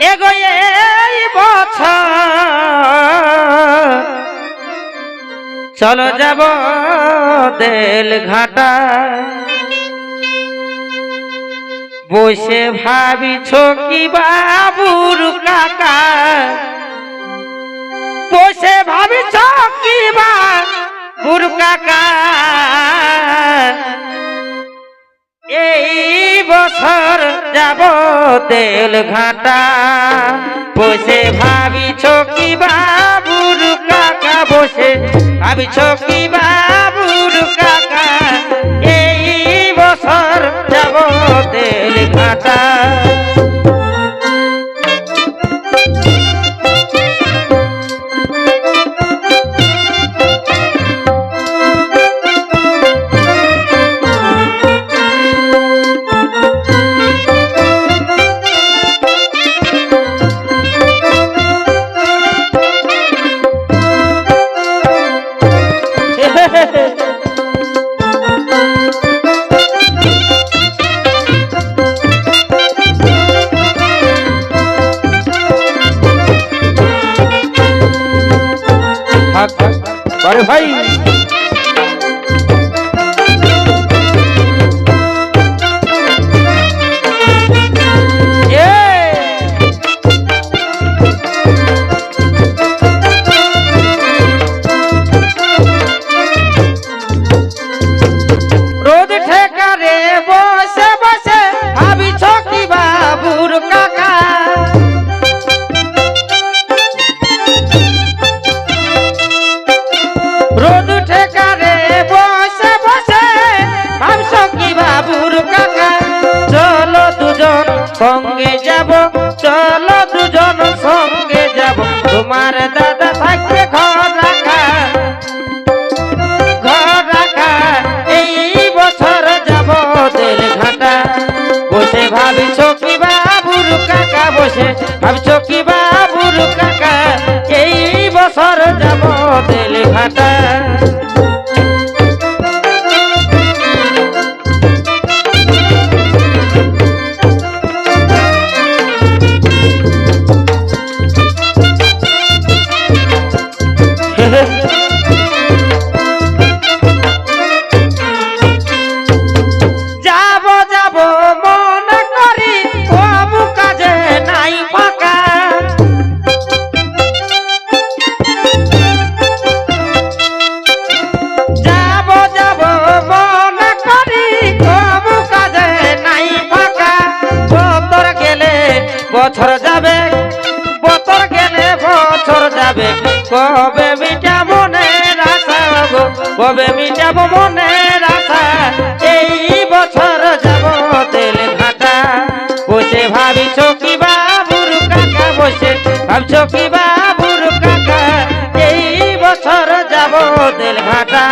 এগোয়ে বছর। চলো যাব দেল ঘাটা বসে ভাবিছ কি বাবুর কাকা? বসে ভাবিছ কি বাবুর কাকা? যাব তেল ঘাটা। বসে ভাবি কি বাবুর কাকা বসে? ভাবি কি বাবুর কাকা? এই বছর যাব তেল ঘাটা। আরে ভাই বসে ভাবছ কি বাবুর কাকা? এই বছর যাব তেল ঘাটা বছর যাবে, বছর গেলে বছর যাবে। কবে মিটা মনে রাখা কবে মিটাবো মনে রাখা এই বছর যাব তেল ঘাটা বসে ভাবিছ কি বাবুর কাকা বসে? ভাবছ কি বাবুর কাকা? এই বছর যাব তেল ঘাটা